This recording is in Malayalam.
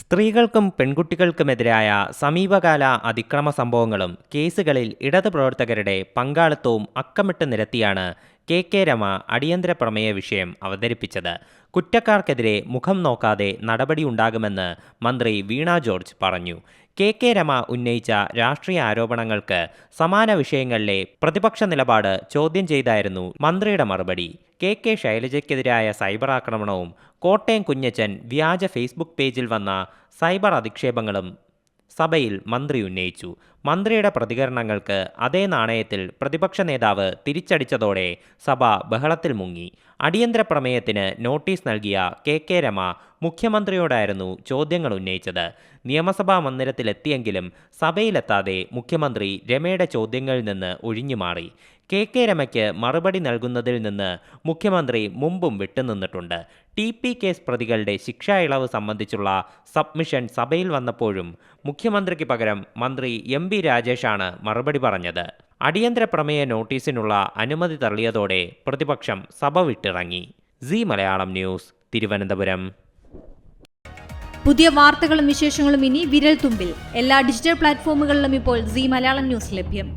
സ്ത്രീകൾക്കും പെൺകുട്ടികൾക്കുമെതിരായ സമീപകാല അതിക്രമ സംഭവങ്ങളും കേസുകളിൽ ഇടത് പ്രവർത്തകരുടെ പങ്കാളിത്തവും അക്കമിട്ട് നിരത്തിയാണ് കെ കെ രമ അടിയന്തര പ്രമേയ വിഷയം അവതരിപ്പിച്ചത്. കുറ്റക്കാർക്കെതിരെ മുഖം നോക്കാതെ നടപടിയുണ്ടാകുമെന്ന് മന്ത്രി വീണ ജോർജ് പറഞ്ഞു. കെ കെ രമ ഉന്നയിച്ച രാഷ്ട്രീയ ആരോപണങ്ങൾക്ക് സമാന വിഷയങ്ങളിലെ പ്രതിപക്ഷ നിലപാട് ചോദ്യം ചെയ്തായിരുന്നു മന്ത്രിയുടെ മറുപടി. കെ കെ ശൈലജയ്ക്കെതിരായ സൈബർ ആക്രമണവും കോട്ടയം കുഞ്ഞച്ചൻ വ്യാജ ഫേസ്ബുക്ക് പേജിൽ വന്ന സൈബർ അധിക്ഷേപങ്ങളും സഭയിൽ മന്ത്രി ഉന്നയിച്ചു. മന്ത്രിയുടെ പ്രതികരണങ്ങൾക്ക് അതേ നാണയത്തിൽ പ്രതിപക്ഷ നേതാവ് തിരിച്ചടിച്ചതോടെ സഭ ബഹളത്തിൽ മുങ്ങി. അടിയന്തര പ്രമേയത്തിന് നോട്ടീസ് നൽകിയ കെ കെ രമ മുഖ്യമന്ത്രിയോടായിരുന്നു ചോദ്യങ്ങൾ ഉന്നയിച്ചത്. നിയമസഭാ മന്ദിരത്തിലെത്തിയെങ്കിലും സഭയിലെത്താതെ മുഖ്യമന്ത്രി രമയുടെ ചോദ്യങ്ങളിൽ നിന്ന് ഒഴിഞ്ഞുമാറി. കെ കെ രമയ്ക്ക് മറുപടി നൽകുന്നതിൽ നിന്ന് മുഖ്യമന്ത്രി മുമ്പും വിട്ടുനിന്നിട്ടുണ്ട്. ടി പി കേസ് പ്രതികളുടെ ശിക്ഷാ ഇളവ് സംബന്ധിച്ചുള്ള സബ്മിഷൻ സഭയിൽ വന്നപ്പോഴും മുഖ്യമന്ത്രിക്ക് പകരം മന്ത്രി എം ബി രാജേഷാണ് മറുപടി പറഞ്ഞത്. അടിയന്തര പ്രമേയ നോട്ടീസിനുള്ള അനുമതി തള്ളിയതോടെ പ്രതിപക്ഷം സഭ വിട്ടിറങ്ങി. C Malayalam news Thiruvananthapuram. പുതിയ വാർത്തകളും വിശേഷങ്ങളും ഇനി വിരൽ തുമ്പിൽ എല്ലാ ഡിജിറ്റൽ പ്ലാറ്റ്ഫോമുകളിലും ഇപ്പോൾ സി മലയാളം ന്യൂസ് ലഭ്യം.